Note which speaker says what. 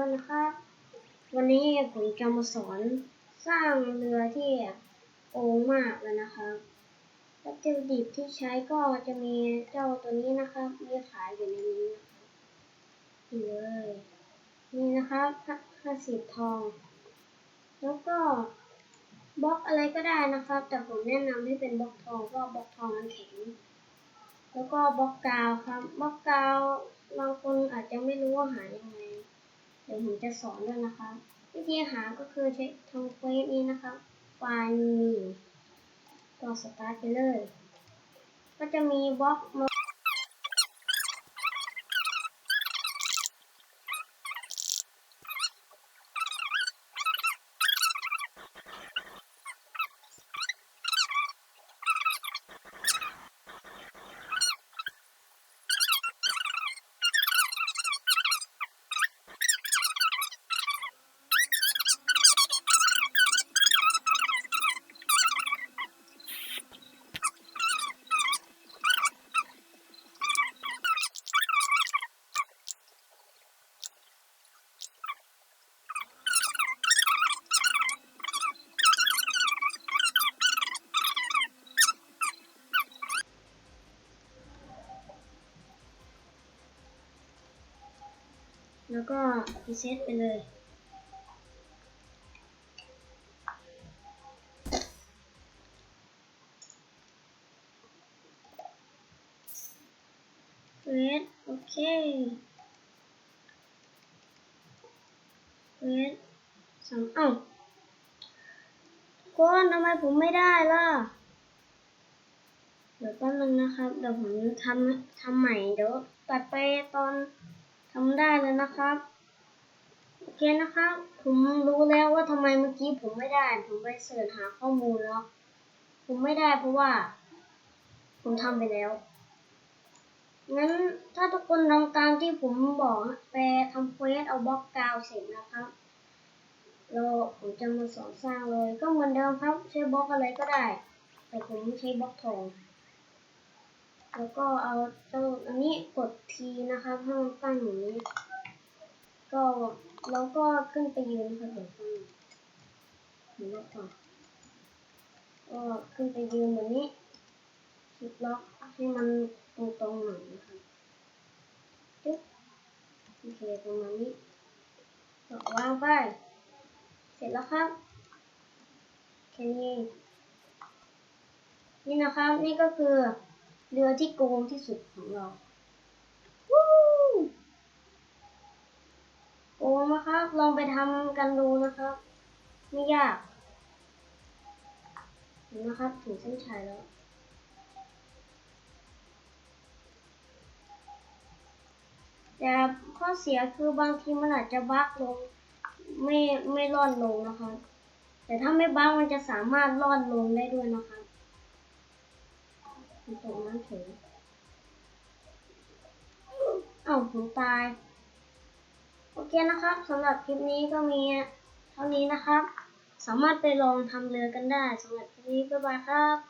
Speaker 1: ด้วยนะครับ วันนี้ผมจะมาสอนสร้างเรือที่โอมากเลยนะครับวัตถุดิบที่ใช้ก็จะมีเจ้าตัวนี้นะครับ มีขายอยู่ในนี้นะครับนี่เลยนี่นะครับห้าสิบทอง แล้วก็บล็อกอะไรก็ได้นะครับ แต่ผมแนะนำให้เป็นบล็อกทองเพราะบล็อกทองมันแข็งแล้วก็บล็อกกาวครับบล็อกกาวบางคนอาจจะไม่รู้ว่าหายังไง ดี๋ยวผมจะสอนด้วยนะครับวิธีหาก็คือใช้ทำเควสนี้นะครับไฟล์มีก็สตาร์ทไปเลย ก็จะมีบล็อก แล้วก็รีเซ็ตไปเลยเวทโอเคเวทสองเอ้าก้อนทำไมผมไม่ได้ล่ะ เดี๋ยวแป๊บนึงนะครับ เดี๋ยวผมทำทำใหม่ เดี๋ยวตัดไปตอน ทำได้เลยนะครับ โอเคนะครับ ผมรู้แล้วว่าทำไมเมื่อกี้ผมไม่ได้ ผมไปเสิร์ชหาข้อมูลแล้ว ผมไม่ได้เพราะว่า ผมทำไปแล้ว งั้นถ้าทุกคนทำตามที่ผมบอกไปทำเควสเอาบล็อกกาวเสร็จนะครับแล้วผมจะมาสอนสร้างเลย ก็เหมือนเดิมครับ ใช้บล็อกอะไรก็ได้ แต่ผมใช้บล็อกทอง แล้วก็เอาเจ้าอันนี้กดทีนะครับให้มันตั้งอย่างนี้ ก็แล้วก็ขึ้นไปยืนนะครับเดี๋ยวฟังเห็นแล้วก่อนก็ขึ้นไปยืนแบบนี้คลิกล็อกให้มันตรงๆหน่อยนะครับจึ๊บโอเคประมาณนี้ก็วางไป เสร็จแล้วครับแค่นี้นี่นะครับนี่ก็คือ เรือที่โกงที่สุดของเราวู้โกงนะครับ ลองไปทำกันดูนะครับ ไม่ยากนะครับ ถึงเส้นชัยแล้วแต่ข้อเสียคือบางทีมันอาจจะบั๊กลง ไม่ไม่ร่อนลงนะครับแต่ถ้าไม่บั๊กมันจะสามารถร่อนลงได้ด้วยนะครับ ตกนั้ำเฉยเอ้าผมตาย โอเคนะครับสำหรับคลิปนี้ก็มีเท่านี้นะครับ สามารถไปลองทำเรือกันได้สำหรับคลิปนี้บ๊ายบายครับ